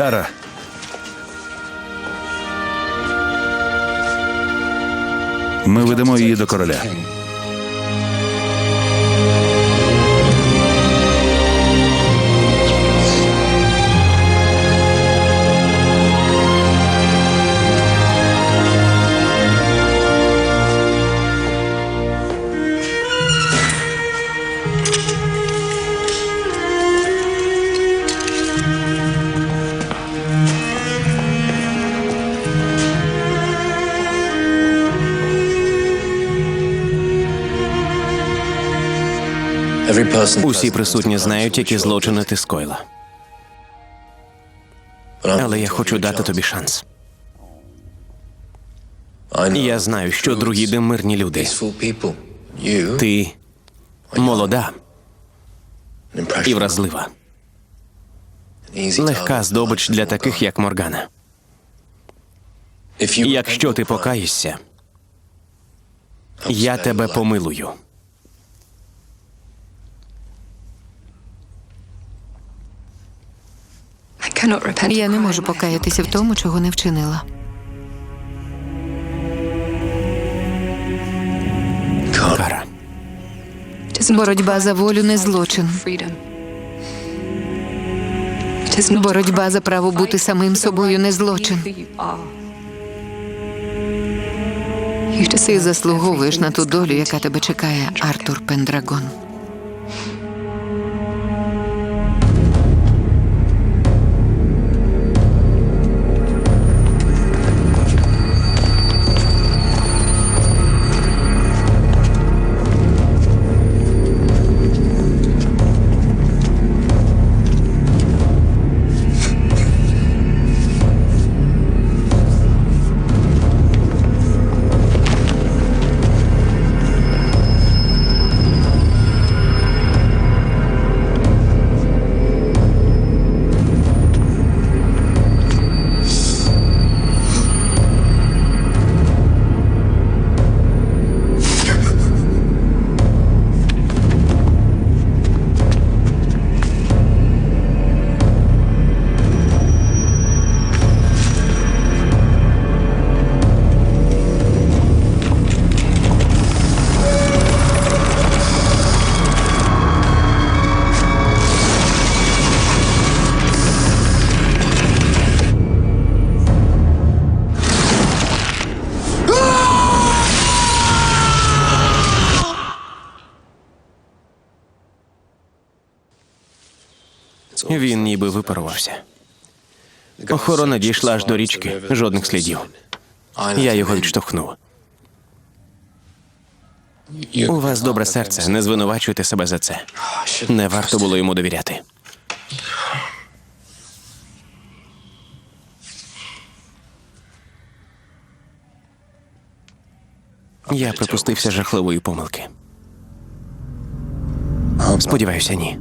Кара. Ми ведемо її до короля. Усі присутні знають, які злочини ти скоїла. Але я хочу дати тобі шанс. Я знаю, що друїди мирні люди. Ти молода і вразлива. Легка здобич для таких, як Моргана. Якщо ти покаєшся, я тебе помилую. Я не можу покаятися в тому, чого не вчинила. Кара. Боротьба за волю не злочин. Боротьба за право бути самим собою не злочин. Ти заслуговуєш на ту долю, яка тебе чекає, Артур Пендрагон. Він ніби випарувався. Охорона дійшла аж до річки, жодних слідів. Я його відштовхнув. У вас добре серце, не звинувачуйте себе за це. Не варто було йому довіряти. Я припустився жахливої помилки. Сподіваюся, ні.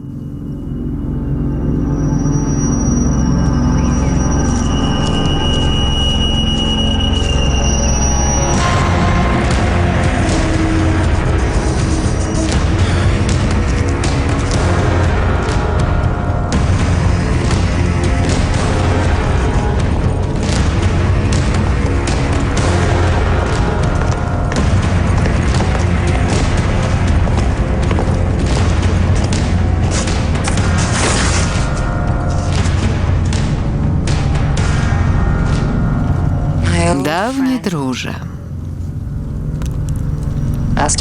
Давній друже.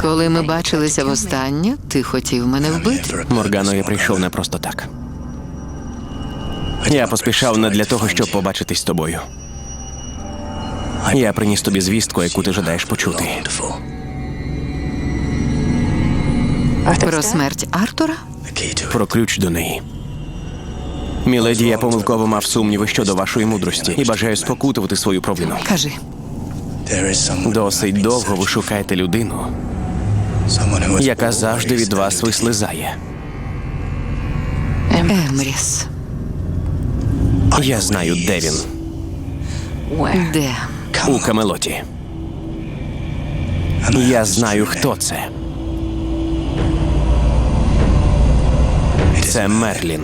Коли ми бачилися востаннє, ти хотів мене вбити. Моргано, я прийшов не просто так. Я поспішав не для того, щоб побачитись з тобою. Я приніс тобі звістку, яку ти жадаєш почути. Про смерть Артура? Про ключ до неї. Міледі, я помилково мав сумніви щодо вашої мудрості і бажаю спокутувати свою провину. Кажи, Досить довго ви шукаєте людину, яка завжди від вас вислизає. Емріс. Я знаю, де він. Де? У Камелоті. Я знаю, хто це. Це Мерлін.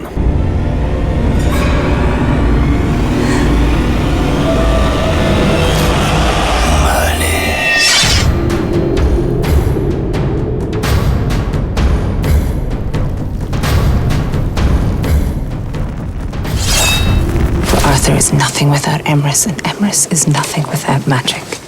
There is nothing without Emrys, and Emrys is nothing without magic.